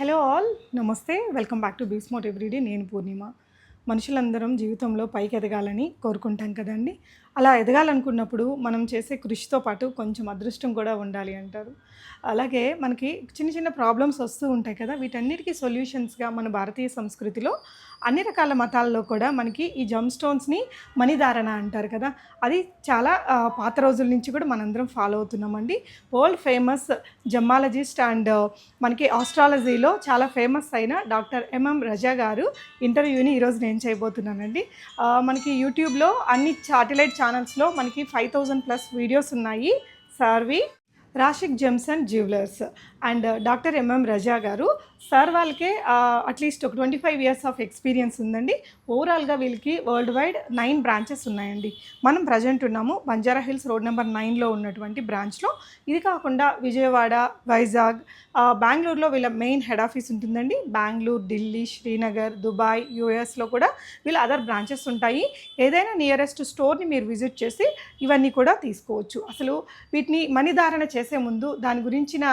Hello all నమస్తే. Welcome back to బీస్మోట్ everyday. నేను పూర్ణిమ. మనుషులందరం జీవితంలో పైకి ఎదగాలని కోరుకుంటాం కదండి. అలా ఎదగాలనుకున్నప్పుడు మనం చేసే కృషితో పాటు కొంచెం అదృష్టం కూడా ఉండాలి అంటారు. అలాగే మనకి చిన్న చిన్న ప్రాబ్లమ్స్ వస్తూ ఉంటాయి కదా వీటన్నిటికీ సొల్యూషన్స్గా మన భారతీయ సంస్కృతిలో అన్ని రకాల మతాల్లో కూడా మనకి ఈ జమ్ స్టోన్స్ని మణిధారణ అంటారు కదా అది చాలా పాత రోజుల నుంచి కూడా మనందరం ఫాలో అవుతున్నామండి వరల్డ్ ఫేమస్ జమ్మాలజిస్ట్ అండ్ మనకి ఆస్ట్రాలజీలో చాలా ఫేమస్ అయిన డాక్టర్ ఎంఎం రజా గారు ఇంటర్వ్యూని ఈరోజు నేను చేయబోతున్నానండి. మనకి యూట్యూబ్లో అన్ని సాటిలైట్ ఛానల్స్లో మనకి ఫైవ్ థౌజండ్ ప్లస్ వీడియోస్ ఉన్నాయి. సార్వి Rasik gems and jewellers. And uh, doctor M M Raza గారు సార్ వాళ్ళకే uh, అట్లీస్ట్ ఒక twenty five years of experience ఉందండి. ఓవరాల్గా వీళ్ళకి వరల్డ్ వైడ్ నైన్ బ్రాంచెస్ ఉన్నాయండి. మనం ప్రజెంట్ ఉన్నాము బంజారా హిల్స్ రోడ్ నెంబర్ నైన్లో ఉన్నటువంటి బ్రాంచ్లో ఇది కాకుండా విజయవాడ వైజాగ్ uh, బెంగళూరులో వీళ్ళ మెయిన్ హెడ్ ఆఫీస్ ఉంటుందండి. బెంగళూరు ఢిల్లీ శ్రీనగర్ దుబాయ్ యూఎస్లో కూడా వీళ్ళ అదర్ బ్రాంచెస్ ఉంటాయి. ఏదైనా నియరెస్ట్ స్టోర్ని మీరు విజిట్ చేసి ఇవన్నీ కూడా తీసుకోవచ్చు. అసలు వీటిని మణిధారణ చేసే ముందు దాని గురించిన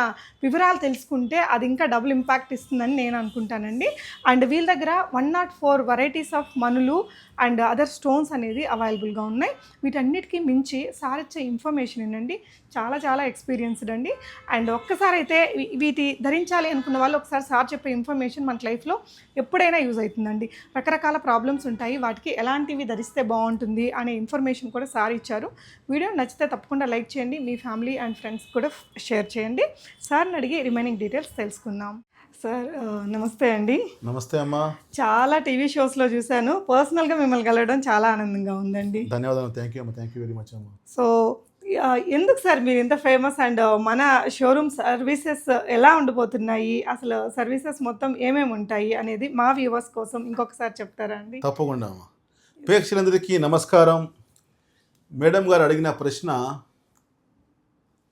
వివరాలు తెలుసుకుంటే అది ఇంకా డబుల్ ఇంపాక్ట్ ఇస్తుందని నేను అనుకుంటానండి. అండ్ వీళ్ళ దగ్గర one nought four varieties of మనులు and other stones అనేది అవైలబుల్గా ఉన్నాయి. వీటన్నిటికీ మించి సార్ ఇచ్చే ఇన్ఫర్మేషన్ ఏంటండి? చాలా చాలా ఎక్స్పీరియన్స్డ్ అండి. అండ్ ఒక్కసారి అయితే వీటి ధరించాలి అనుకున్న వాళ్ళు ఒకసారి సార్ చెప్పే ఇన్ఫర్మేషన్ మన లైఫ్లో ఎప్పుడైనా యూజ్ అవుతుందండి. రకరకాల ప్రాబ్లమ్స్ ఉంటాయి. వాటికి ఎలాంటివి ధరిస్తే బాగుంటుంది అనే ఇన్ఫర్మేషన్ కూడా సార్ ఇచ్చారు. వీడియో నచ్చితే తప్పకుండా లైక్ చేయండి. మీ ఫ్యామిలీ అండ్ ఫ్రెండ్స్ కూడా షేర్ చేయండి. సార్ని అడిగి రిమైనింగ్ డీటెయిల్స్ తెలుసుకుందాం. సార్ నమస్తే అండి. నమస్తే అమ్మా. చాలా టీవీ షోస్లో చూశాను. పర్సనల్గా మిమ్మల్ని కలవడం చాలా ఆనందంగా ఉందండి. ధన్యవాదాలు. థ్యాంక్ యూ అమ్మా. థ్యాంక్ యూ వెరీ మచ్ అమ్మా. సో ఎందుకు సార్ మీరు ఇంత ఫేమస్ అండ్ uh, మన షోరూమ్ సర్వీసెస్ ఎలా ఉండిపోతున్నాయి? అసలు సర్వీసెస్ మొత్తం ఏమేమి ఉంటాయి అనేది మా వ్యూవర్స్ కోసం ఇంకొకసారి చెప్తారా అండి? తప్పకుండా అమ్మా. ప్రేక్షకులందరికీ నమస్కారం. మేడం గారు అడిగిన ప్రశ్న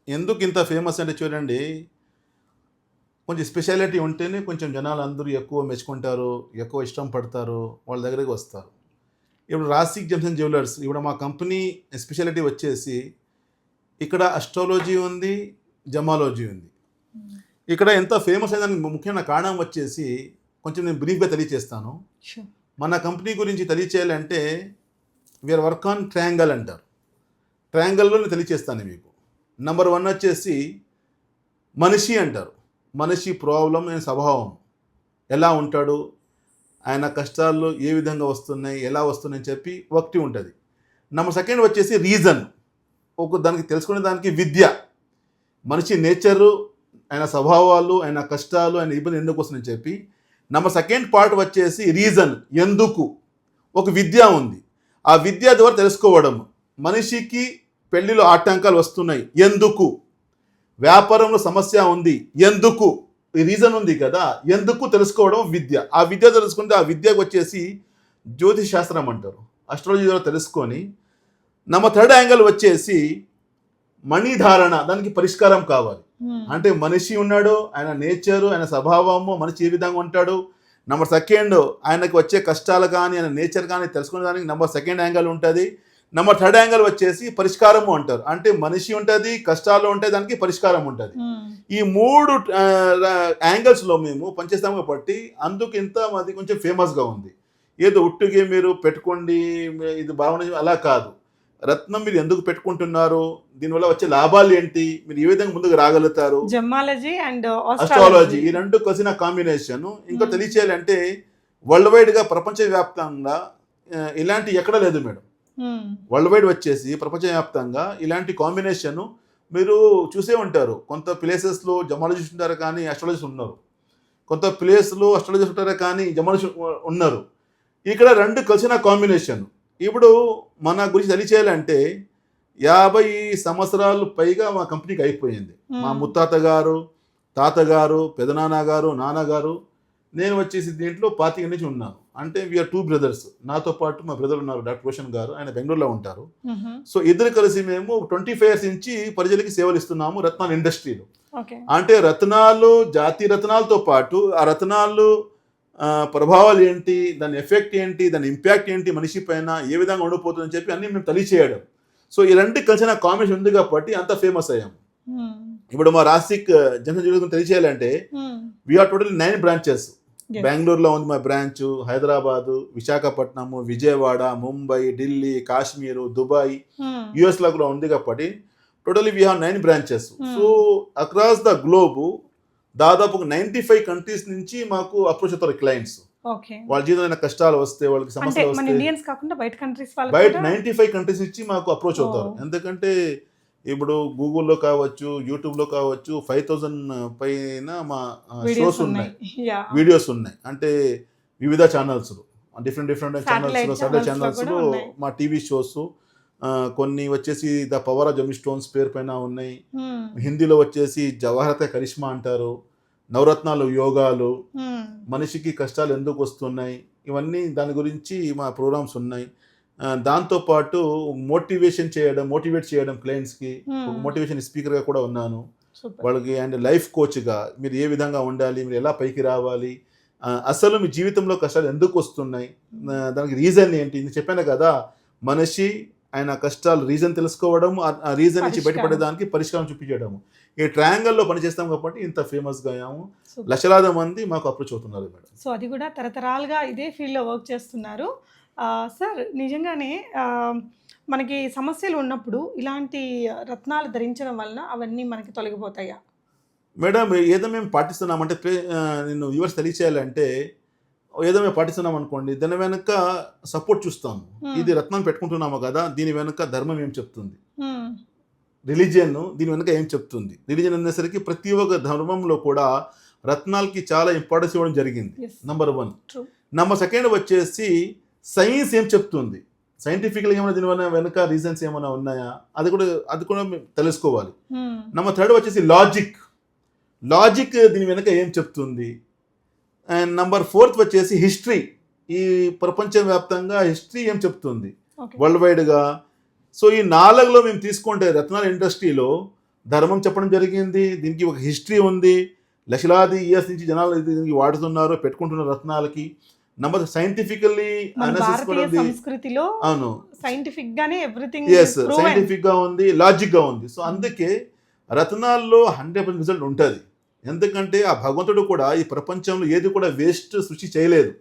ఎందుకు ఇంత ఫేమస్ అంటే చూడండి కొంచెం స్పెషాలిటీ ఉంటేనే కొంచెం జనాలు అందరూ ఎక్కువ మెచ్చుకుంటారు ఎక్కువ ఇష్టం పడతారు వాళ్ళ దగ్గరికి వస్తారు. ఇప్పుడు రాసిక్ జంక్షన్ జ్యువెలర్స్ ఇప్పుడు మా కంపెనీ స్పెషాలిటీ వచ్చేసి ఇక్కడ అస్ట్రాలజీ ఉంది జమాలజీ ఉంది. ఇక్కడ ఎంత ఫేమస్ అయిందానికి ముఖ్యమైన కారణం వచ్చేసి కొంచెం నేను బ్రీఫ్గా తెలియచేస్తాను. మన కంపెనీ గురించి తెలియచేయాలంటే we are work on triangle అంటారు. ట్రయాంగల్లో నేను తెలియచేస్తాను మీకు. నంబర్ వన్ వచ్చేసి మనిషి అంటారు. మనిషి ప్రాబ్లం ఆయన స్వభావం. ఎలా ఉంటాడు? ఆయన కష్టాలు ఏ విధంగా వస్తున్నాయి? ఎలా వస్తున్నాయని చెప్పి ఒకటి ఉంటుంది. నెంబర్ సెకండ్ వచ్చేసి రీజన్ ఒక దానికి తెలుసుకునే దానికి విద్య. మనిషి నేచరు ఆయన స్వభావాలు ఆయన కష్టాలు ఆయన ఇబ్బంది ఎందుకు వస్తుందని చెప్పి నమ్మ సెకండ్ పార్ట్ వచ్చేసి రీజన్ ఎందుకు? ఒక విద్య ఉంది. ఆ విద్య ద్వారా తెలుసుకోవడం మనిషికి పెళ్ళిలో ఆటంకాలు వస్తున్నాయి. ఎందుకు? వ్యాపారంలో సమస్య ఉంది. ఎందుకు? ఈ రీజన్ ఉంది కదా. ఎందుకు తెలుసుకోవడం? విద్య. ఆ విద్య తెలుసుకుంటే ఆ విద్యకు వచ్చేసి జ్యోతిష్ శాస్త్రం అంటారు. అస్ట్రాలజీ ద్వారా తెలుసుకొని నమ్మ థర్డ్ యాంగిల్ వచ్చేసి మణిధారణ దానికి పరిష్కారం కావాలి. అంటే మనిషి ఉన్నాడు ఆయన నేచరు ఆయన స్వభావము మనిషి ఏ విధంగా ఉంటాడు? నెంబర్ సెకండ్ ఆయనకు వచ్చే కష్టాలు కానీ ఆయన నేచర్ కానీ తెలుసుకునే దానికి నెంబర్ సెకండ్ యాంగిల్ ఉంటుంది. నెంబర్ థర్డ్ యాంగిల్ వచ్చేసి పరిష్కారము అంటారు. అంటే మనిషి ఉంటుంది కష్టాలు ఉంటాయి దానికి పరిష్కారం ఉంటుంది. ఈ మూడు యాంగిల్స్లో మేము పనిచేస్తాము కాబట్టి అందుకు ఇంత అది కొంచెం ఫేమస్గా ఉంది. ఏదో ఉట్టుగా మీరు పెట్టుకోండి ఇది బాగుంది అలా కాదు. రత్నం మీరు ఎందుకు పెట్టుకుంటున్నారు? దీనివల్ల వచ్చే లాభాలు ఏంటి? మీరు ఏ విధంగా ముందుకు రాగలుగుతారు? జమ్మాలజీ అండ్ అస్ట్రాలజీ ఈ రెండు కలిసిన కాంబినేషన్ ఇంకా Hmm. తెలియచేయాలంటే వరల్డ్ వైడ్గా ప్రపంచవ్యాప్తంగా ఆ, ఇలాంటి ఎక్కడ లేదు మేడం. వరల్డ్ వైడ్ వచ్చేసి ప్రపంచవ్యాప్తంగా ఇలాంటి కాంబినేషన్ మీరు చూసే ఉంటారు. కొంత ప్లేసెస్లో జమాలజిస్ట్ ఉంటారు కానీ అస్ట్రాలజిస్ట్ ఉన్నారు కొంత ప్లేస్లో అస్ట్రాలజిస్ట్ ఉంటారు కానీ జమాలజిస్ట్ ఉన్నారు. ఇక్కడ రెండు కలిసిన కాంబినేషన్ ఇప్పుడు మన గురించి తెలియచేయాలంటే యాభై సంవత్సరాలు పైగా మా కంపెనీకి అయిపోయింది. మా ముత్తాత గారు తాతగారు పెదనాన్న గారు నాన్నగారు నేను వచ్చేసి దీంట్లో పాతిక నుంచి ఉన్నాను. అంటే వీఆర్ టూ బ్రదర్స్ నాతో పాటు మా బ్రదర్ ఉన్నారు డాక్టర్ రోషన్ గారు. ఆయన బెంగళూరులో ఉంటారు. సో ఇద్దరు కలిసి మేము ట్వంటీ ఫైవ్ ఇయర్స్ నుంచి ప్రజలకి సేవలు ఇస్తున్నాము రత్నాల ఇండస్ట్రీలో అంటే రత్నాలు జాతి రత్నాలతో పాటు ఆ రత్నాలు ప్రభావాలు ఏంటి దాని ఎఫెక్ట్ ఏంటి దాని ఇంపాక్ట్ ఏంటి మనిషి పైన ఏ విధంగా ఉండిపోతుందని చెప్పి అన్ని మేము తెలియచేయడం సో ఈ రెండు కలిసిన కాంబినేషన్ ఉంది కాబట్టి అంత ఫేమస్ అయ్యాం ఇప్పుడు మా రాసిక్ జన జీవితం తెలియచేయాలంటే Hmm. We are total nine branches. బెంగళూరులో ఉంది మా branch Hyderabad Visakhapatnam Vijayawada Mumbai Delhi Kashmir Dubai Hmm. యుఎస్లో కూడా ఉంది కాబట్టి totally we have nine branches Hmm. So across the globe దాదాపు నైంటీ ఫైవ్ కంట్రీస్ నుంచి మాకు అప్రోచ్ అవుతారు క్లయింట్స్ వాళ్ళ జీవితమైన కష్టాలు వస్తే వాళ్ళకి సమస్యలు వస్తే బయట కంట్రీస్ వాళ్ళు బయట కూడా- నైంటీ ఫైవ్ కంట్రీస్ నుంచి మాకు అప్రోచ్ అవుతారు. ఎందుకంటే ఇప్పుడు గూగుల్లో కావచ్చు యూట్యూబ్లో కావచ్చు ఫైవ్ థౌజండ్ పైన మా షోస్ ఉన్నాయి. వీడియోస్ ఉన్నాయి. అంటే వివిధ channels different different channels satellite channels. మా టీవీ షోస్ కొన్ని వచ్చేసి the power of gem stones పేరు పైన ఉన్నాయి. హిందీలో వచ్చేసి జవహరత కరిష్మా అంటారు. నవరత్నాలు యోగాలు. మనిషికి కష్టాలు ఎందుకు వస్తున్నాయి? ఇవన్నీ దాని గురించి మా ప్రోగ్రామ్స్ ఉన్నాయి. దాంతోపాటు మోటివేషన్ చేయడం మోటివేట్ చేయడం క్లయింట్స్కి. ఒక మోటివేషన్ స్పీకర్గా కూడా ఉన్నాను. వాళ్ళకి అండ్ లైఫ్ కోచ్గా మీరు ఏ విధంగా ఉండాలి? మీరు ఎలా పైకి రావాలి? అసలు మీ జీవితంలో కష్టాలు ఎందుకు వస్తున్నాయి? దానికి రీజన్ ఏంటి? నేను చెప్పాను కదా మనిషి ఆయన కష్టాలు రీజన్ తెలుసుకోవడం ఆ- రీజన్ నుంచి. బయటపడేదానికి పరిష్కారం చూపించడము. ఈ ట్రయాంగల్లో పనిచేస్తాం కాబట్టి ఇంత ఫేమస్గా అయ్యాము. లక్షలాది మంది మాకు అప్రోచ్ అవుతున్నారు మేడం. సో అది కూడా తరతరాలుగా ఇదే ఫీల్డ్లో వర్క్ చేస్తున్నారు. సార్ నిజంగానే మనకి సమస్యలు ఉన్నప్పుడు ఇలాంటి రత్నాలు ధరించడం వలన అవన్నీ మనకి తొలగిపోతాయా? మేడం ఏదో మేము పాటిస్తున్నామంటే నేను వ్యూవర్స్ తెలియచేయాలంటే ఏదో మేము పాటిస్తున్నాం అనుకోండి దాని వెనుక సపోర్ట్ చూస్తాము Hmm. ఇది రత్నం పెట్టుకుంటున్నాము కదా దీని వెనుక ధర్మం ఏం చెప్తుంది Hmm. రిలీజియన్ దీని వెనుక ఏం చెప్తుంది రిలీజియన్ అనేసరికి ప్రతి ఒక్క ధర్మంలో కూడా రత్నాలకి చాలా ఇంపార్టెన్స్ ఇవ్వడం జరిగింది. Number one. నంబర్ సెకండ్ వచ్చేసి సైన్స్ ఏం చెప్తుంది సైంటిఫిక్గా ఏమైనా దీని వల్ల వెనుక రీజన్స్ ఏమైనా ఉన్నాయా అది కూడా అది కూడా మేము తెలుసుకోవాలి Hmm. నెంబర్ థర్డ్ వచ్చేసి లాజిక్ లాజిక్ దీని వెనుక ఏం చెప్తుంది అండ్ నంబర్ ఫోర్త్ వచ్చేసి హిస్టరీ. ఈ ప్రపంచవ్యాప్తంగా హిస్టరీ ఏం చెప్తుంది. వరల్డ్ వైడ్గా సో ఈ నాలుగులో మేము తీసుకుంటే రత్నాల ఇండస్ట్రీలో ధర్మం చెప్పడం జరిగింది. దీనికి ఒక హిస్టరీ ఉంది. లక్షలాది ఇయర్స్ నుంచి జనాలు దీనికి వాడుతున్నారు పెట్టుకుంటున్నారు రత్నాలకి. నంబర్ సైంటిఫికల్లీ సంస్కృతిలో అవును. సైంటిఫిక్ గానే ఎవ్రీథింగ్ ఎస్ సైంటిఫిక్గా ఉంది లాజిక్గా ఉంది. సో అందుకే రత్నాల్లో హండ్రెడ్ పర్సెంట్ రిజల్ట్ ఉంటుంది. ఎందుకంటే ఆ భగవంతుడు కూడా ఈ ప్రపంచంలో ఏది కూడా వేస్ట్ సృష్టి చేయలేదు.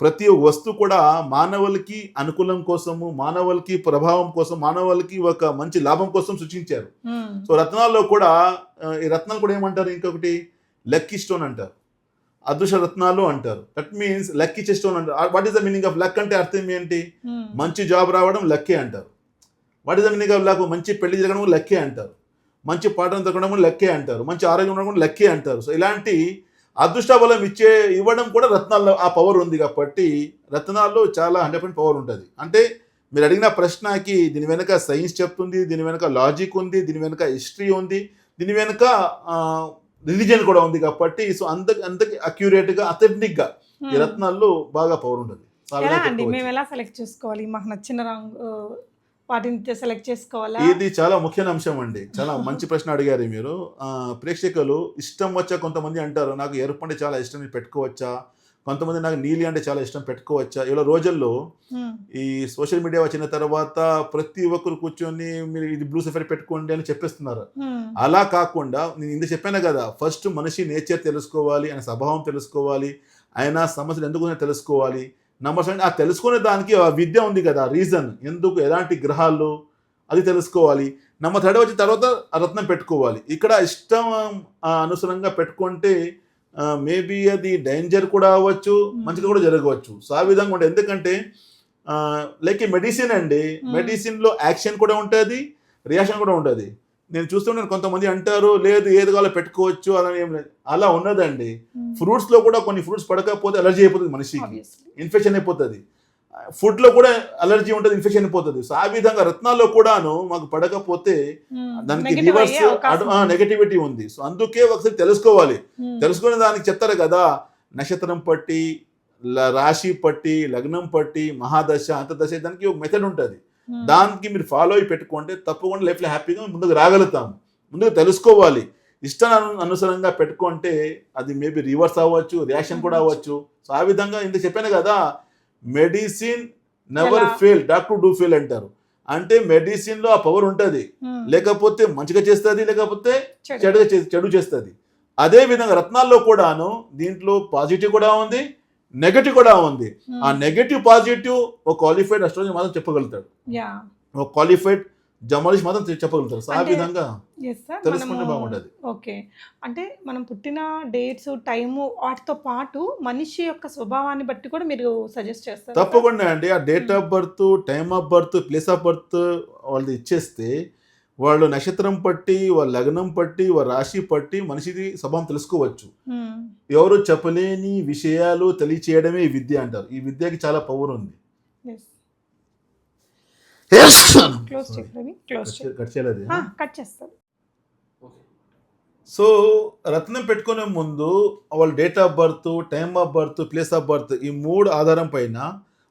ప్రతి వస్తువు కూడా మానవులకి అనుకూలం కోసము మానవులకి ప్రభావం కోసం మానవులకి ఒక మంచి లాభం కోసం సృష్టించారు. సో రత్నాల్లో కూడా ఈ రత్నాలు కూడా ఏమంటారు ఇంకొకటి? లక్కీ స్టోన్ అంటారు. అదృష్ట రత్నాలు అంటారు. దట్ మీన్స్ లక్కీ స్టోన్ అంటారు. What is the meaning of luck అంటే అర్థం ఏంటి. మంచి జాబ్ రావడం లక్కీ అంటారు. వాటి మీనింగ్ ఆఫ్ లక్? మంచి పెళ్ళి జరగడం లక్కీ అంటారు. మంచి పాఠం దొరకడం కూడా లక్కీ అంటారు. మంచి ఆరోగ్యం ఉండడం కూడా లక్కీ అంటారు. సో ఇలాంటి అదృష్ట బలం ఇచ్చే ఇవ్వడం కూడా రత్నాల్లో ఆ పవర్ ఉంది కాబట్టి రత్నాల్లో చాలా హండ్రెడ్ పవర్ ఉంటుంది. అంటే మీరు అడిగిన ప్రశ్నకి దీని వెనుక సైన్స్ చెప్తుంది దీని వెనుక లాజిక్ ఉంది దీని వెనుక హిస్టరీ ఉంది దీని వెనుక రిలీజియన్ కూడా ఉంది కాబట్టి సో అంత అంతకి అక్యురేట్గా అథెంటిక్గా ఈ Hmm. రత్నాల్లో బాగా పవర్ ఉంటుంది. అండి. మేము ఎలా సెలెక్ట్ చేసుకోవాలి? మాకు నచ్చిన రంగు వాటిని సెలెక్ట్ చేసుకోవాలా? ఇది చాలా ముఖ్యమైన అంశం అండి. చాలా మంచి ప్రశ్న అడిగారు మీరు. ఆ, ప్రేక్షకులు ఇష్టం వచ్చా కొంతమంది అంటారు నాకు ఎరుపు అంటే చాలా ఇష్టం పెట్టుకోవచ్చా? కొంతమంది నాకు నీలి అంటే చాలా ఇష్టం పెట్టుకోవచ్చా? ఇలా రోజుల్లో. ఈ సోషల్ మీడియా వచ్చిన తర్వాత ప్రతి ఒక్కరు కూర్చొని మీరు ఇది బ్లూ సఫరీ పెట్టుకోండి అని చెప్పేస్తున్నారు. అలా కాకుండా నేను ఇంత చెప్పాను కదా ఫస్ట్ మనిషి నేచర్ తెలుసుకోవాలి ఆయన స్వభావం తెలుసుకోవాలి ఆయన సమస్యలు ఎందుకు తెలుసుకోవాలి. నంబర్ సెవెన్ ఆ తెలుసుకునే దానికి విద్య ఉంది కదా రీజన్ ఎందుకు ఎలాంటి గ్రహాలు అది తెలుసుకోవాలి. నంబర్ థర్డ్ వచ్చిన తర్వాత ఆ రత్నం పెట్టుకోవాలి. ఇక్కడ ఇష్టం అనుసరంగా పెట్టుకుంటే మేబీ అది డేంజర్ కూడా అవ్వచ్చు మంచిగా కూడా జరగవచ్చు. సో ఆ విధంగా ఉంటుంది ఎందుకంటే లైక్ మెడిసిన్ అండి Hmm. మెడిసిన్లో యాక్షన్ కూడా ఉంటుంది రియాక్షన్ కూడా ఉంటుంది. నేను చూస్తున్నాను కొంతమంది అంటారు లేదు ఏది కావాలో పెట్టుకోవచ్చు అలా ఏం లేదు అలా ఉన్నదండి Hmm. ఫ్రూట్స్లో కూడా కొన్ని ఫ్రూట్స్ పడకపోతే అలర్జీ అయిపోతుంది మనిషికి. ఇన్ఫెక్షన్ అయిపోతుంది ఫుడ్లో కూడా అలర్జీ ఉంటుంది ఇన్ఫెక్షన్ అయిపోతుంది సో ఆ విధంగా రత్నాల్లో కూడాను మాకు పడకపోతే Hmm. దానికి రివర్స్. నెగటివిటీ ఉంది సో అందుకే ఒకసారి తెలుసుకోవాలి Hmm. తెలుసుకునే దానికి చెప్తారు కదా నక్షత్రం పట్టి రాశి పట్టి లగ్నం పట్టి మహాదశ అంతదశ దానికి ఒక మెథడ్ ఉంటుంది. దానికి మీరు ఫాలో అయి పెట్టుకుంటే తప్పకుండా లైఫ్లో హ్యాపీగా ముందుకు రాగలుగుతాం ముందుకు తెలుసుకోవాలి. ఇష్టాన్ని అనుసరంగా పెట్టుకుంటే అది మేబీ రివర్స్ అవ్వచ్చు రియాక్షన్ కూడా అవ్వచ్చు. సో ఆ విధంగా ఇంత చెప్పాను కదా medicine never? Fail doctor do fail అంటారు. అంటే మెడిసిన్లో ఆ పవర్ ఉంటది. లేకపోతే మంచిగా చేస్తుంది లేకపోతే చెడు. చెడుగా చెడు చేస్తుంది. అదే విధంగా రత్నాల్లో కూడాను దీంట్లో పాజిటివ్ కూడా ఉంది. నెగటివ్ కూడా ఉంది. ఉమ్. ఆ నెగటివ్ పాజిటివ్ ఒక క్వాలిఫైడ్ అస్ట్రాలజీ మాత్రం చెప్పగలుగుతాడు. యా. ఒక క్వాలిఫైడ్ జర్నలిస్ట్ మాత్రం చెప్పగలుగుతారు ఆ విధంగా తెలుసుకుంటే బాగుంటది. ఓకే. అంటే మనం పుట్టిన డేట్స్ టైము వాటితో పాటు మనిషి యొక్క స్వభావాన్ని బట్టి కూడా మీరు సజెస్ట్ చేస్తారు తప్పకుండా అండి. ఆ date of birth time of birth place of birth వాళ్ళు ఇచ్చేస్తే వాళ్ళు నక్షత్రం పట్టి వాళ్ళ లగ్నం పట్టి వాళ్ళ రాశి పట్టి మనిషిది స్వభావం తెలుసుకోవచ్చు. ఎవరు చెప్పలేని విషయాలు తెలియచేయడమే ఈ విద్య అంటారు. ఈ విద్యకి చాలా పవర్ ఉంది. క్లోజ్ చేయండి క్లోజ్ చేయండి కట్ చేయలేదు. కట్ చేస్తారు సో రత్నం పెట్టుకునే ముందు వాళ్ళ date of birth time of birth place of birth ఈ మూడు ఆధారం పైన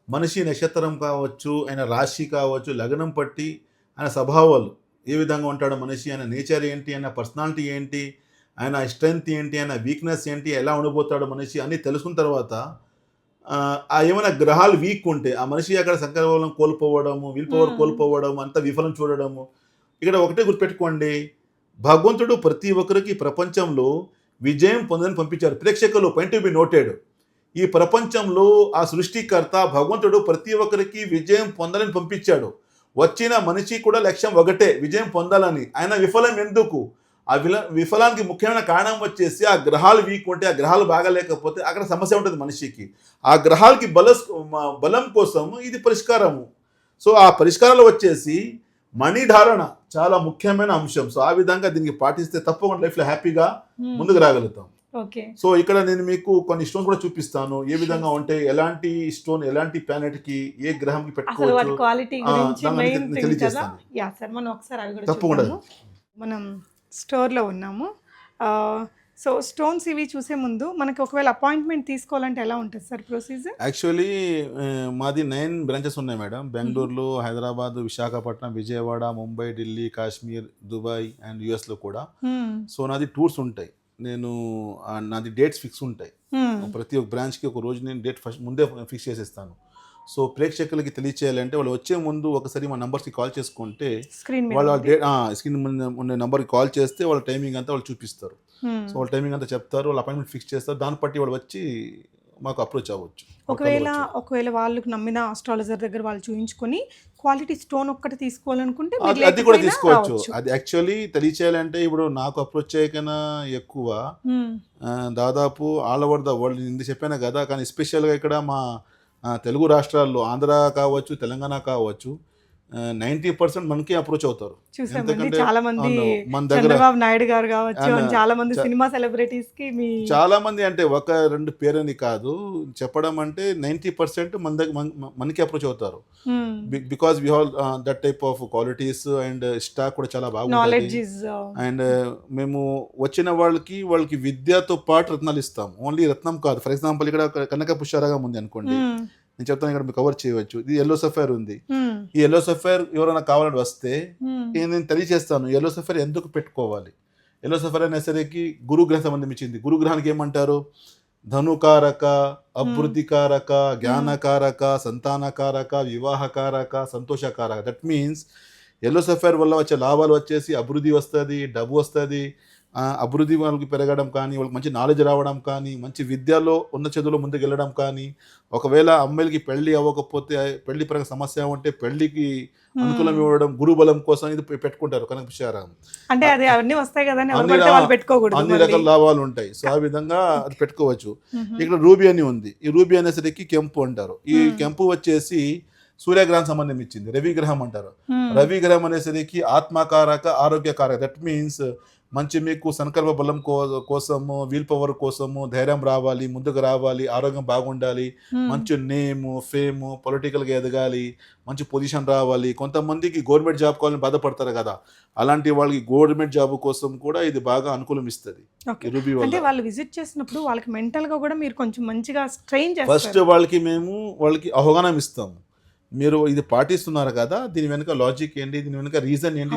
మనిషి నక్షత్రం కావచ్చు ఆయన రాశి కావచ్చు లగ్నం పట్టి ఆయన స్వభావాలు ఏ విధంగా ఉంటాడు మనిషి? ఆయన నేచర్ ఏంటి? ఆయన పర్సనాలిటీ ఏంటి? ఆయన స్ట్రెంగ్త్ ఏంటి? ఆయన వీక్నెస్ ఏంటి? ఎలా ఉండిపోతాడు మనిషి? అన్నీ తెలుసుకున్న తర్వాత ఆ, ఏమైనా గ్రహాలు వీక్ ఉంటే ఆ మనిషి అక్కడ సంకల్పం కోల్పోవడము విల్ పవర్ Hmm. కోల్పోవడం అంతా విఫలం చూడడము ఇక్కడ ఒకటే గుర్తుపెట్టుకోండి. భగవంతుడు ప్రతి ఒక్కరికి ప్రపంచంలో విజయం పొందని పంపించారు. ప్రేక్షకులు పాయింట్ టు బి నోటెడ్ ఈ ప్రపంచంలో ఆ సృష్టికర్త భగవంతుడు ప్రతి ఒక్కరికి విజయం పొందాలని పంపించాడు. వచ్చిన మనిషి కూడా లక్ష్యం ఒకటే విజయం పొందాలని. ఆయన విఫలం ఎందుకు? ఆ విల విఫలానికి ముఖ్యమైన కారణం వచ్చేసి ఆ గ్రహాలు వీక్ ఉంటే ఆ గ్రహాలు బాగాలేకపోతే అక్కడ సమస్య ఉంటుంది మనిషికి. ఆ గ్రహాలకి బల బలం కోసం ఇది పరిష్కారము. సో ఆ పరిష్కారాలు వచ్చేసి మణి ధారణ చాలా ముఖ్యమైన అంశం. సో ఆ విధంగా దీనికి పాటిస్తే తప్పకుండా లైఫ్లో హ్యాపీగా ముందుకు రాగలుగుతాం. సో ఇక్కడ నేను మీకు కొన్ని స్టోన్స్ కూడా చూపిస్తాను. ఏ విధంగా ఉంటే ఎలాంటి స్టోన్ ఎలాంటి ప్లానెట్కి ఏ గ్రహం కి పెట్టుకోవచ్చు? తప్పకుండా. మనం స్టోర్లో ఉన్నాము. సో స్టోన్స్ ఇవి చూసే ముందు మనకి ఒకవేళ అపాయింట్మెంట్ తీసుకోవాలంటే ఎలా ఉంటుంది సార్ ప్రొసీజర్ యాక్చువల్లీ మాది నైన్ బ్రాంచెస్ ఉన్నాయి మేడం బెంగళూరులో హైదరాబాద్ విశాఖపట్నం విజయవాడ ముంబై ఢిల్లీ కాశ్మీర్ దుబాయ్ అండ్ యుఎస్లో కూడా. సో నాది టూర్స్ ఉంటాయి. నేను నాది డేట్స్ ఫిక్స్ ఉంటాయి. ప్రతి ఒక్క బ్రాంచ్కి ఒక రోజు నేను డేట్ ఫస్ట్ ముందే ఫిక్స్ చేసేస్తాను. సో ప్రేక్షకులకి తెలియచేయాలంటే వాళ్ళు వచ్చే ముందు ఒకసారి మా నంబర్స్కి కాల్ చేసుకుంటే వాళ్ళ డేట్ స్క్రీన్ ఉన్న నెంబర్కి కాల్ చేస్తే వాళ్ళ టైమింగ్ అంతా వాళ్ళు చూపిస్తారు. సో వాళ్ళ టైమింగ్ అంతా చెప్తారు వాళ్ళ అపాయింట్మెంట్ ఫిక్స్ చేస్తారు. దాన్ని బట్టి వాళ్ళు వచ్చి మాకు అప్రోచ్ అవ్వచ్చు. ఒకవేళ. ఒకవేళ వాళ్ళకి నమ్మిన ఆస్ట్రాలజర్ దగ్గర వాళ్ళు చూయించుకొని క్వాలిటీ స్టోన్ ఒక్కటి తీసుకోవాలనుకుంటే అది- కూడా తీసుకోవచ్చు. అది యాక్చువల్లీ తెలియచేయాలంటే ఇప్పుడు నాకు అప్రోచ్ చేయకన్నా ఎక్కువ. దాదాపు ఆల్ ఓవర్ ద వరల్డ్ ఇంది చెప్పాను కదా కానీ స్పెషల్గా ఇక్కడ మా తెలుగు రాష్ట్రాల్లో ఆంధ్ర కావచ్చు తెలంగాణ కావచ్చు నైంటీ పర్సెంట్ మనకి అప్రోచ్ అవుతారు. చాలా మంది మన దగ్గర నాయుడు గారు కావచ్చు చాలా మంది సినిమా సెలబ్రిటీస్కి మీ చాలా మంది అంటే ఒక రెండు పేరని కాదు. చెప్పడం అంటే నైంటీ పర్సెంట్ మన దగ్గర మన- మనకి అప్రోచ్ అవుతారు. Because we hold that type of qualities and stock కూడా చాలా బాగుంటుంది. అండ్ మేము వచ్చిన వాళ్ళకి వాళ్ళకి విద్యతో పాటు రత్నాలు ఇస్తాం ఓన్లీ రత్నం కాదు. ఫర్ ఎగ్జాంపుల్ ఇక్కడ కనక పుష్పరాగం ఉంది అనుకోండి. నేను చెప్తాను ఇక్కడ కవర్ చేయవచ్చు. ఇది ఎల్లో సఫైర్ ఉంది. ఈ ఎల్లో సఫైర్ ఎవరైనా కావాలని వస్తే ఇది నేను తెలియజేస్తాను. ఎల్లో సఫైర్ ఎందుకు పెట్టుకోవాలి? ఎల్లో సఫైర్ అనేసరికి గురుగ్రహం సంబంధించింది. గురుగ్రహానికి ఏమంటారు? ధనుకారక అభివృద్ధికారక జ్ఞానకారక సంతానకారక వివాహకారక సంతోషకారక. దట్ మీన్స్ ఎల్లో సఫైర్ వల్ల వచ్చే లాభాలు వచ్చేసి అభివృద్ధి వస్తుంది డబ్బు వస్తుంది అభివృద్ధి వాళ్ళకి పెరగడం కానీ వాళ్ళకి మంచి నాలెడ్జ్ రావడం కానీ మంచి విద్యలో ఉన్న చదువులో ముందుకు వెళ్ళడం కానీ ఒకవేళ అమ్మాయిలకి పెళ్ళి అవ్వకపోతే పెళ్ళి పరంగా సమస్య ఉంటే పెళ్ళికి అనుకూలం ఇవ్వడం గురుబలం కోసం ఇది పెట్టుకుంటారు కనక పుష్పారాగం అంటే అది అవన్నీ వస్తాయి కదా అన్ని. రకాల లాభాలు ఉంటాయి సో ఆ విధంగా అది పెట్టుకోవచ్చు. ఇక్కడ రూబీ అని ఉంది ఈ రూబీ అనేసరికి కెంపు అంటారు ఈ. కెంపు వచ్చేసి సూర్యగ్రహం సంబంధం ఇచ్చింది రవి గ్రహం అంటారు మ్మ్. రవి గ్రహం అనేసరికి ఆత్మకారక ఆరోగ్యకారక దట్ మీన్స్ మంచి మీకు సంకల్ప బలం కో- కోసము వీల్ పవర్ కోసము ధైర్యం రావాలి ముందుకు రావాలి ఆరోగ్యం బాగుండాలి మ్మ్. మంచి నేమ్ ఫేమ్ పొలిటికల్గా ఎదగాలి మంచి పొజిషన్ రావాలి. కొంతమందికి గవర్నమెంట్ జాబ్ కావాలని బాధపడతారు కదా. అలాంటి వాళ్ళకి గవర్నమెంట్ జాబ్ కోసం కూడా ఇది బాగా అనుకూలం ఇస్తుంది అంటే వాళ్ళు విజిట్ చేసినప్పుడు వాళ్ళకి మెంటల్గా కూడా మీరు కొంచెం మంచిగా స్ట్రెయిన్ ఫస్ట్ వాళ్ళకి మేము వాళ్ళకి అవగాహన ఇస్తాము. మీరు ఇది పాటిస్తున్నారు కదా? దీని వెనుక లాజిక్ ఏంటి? దీని వెనుక రీజన్ ఏంటి?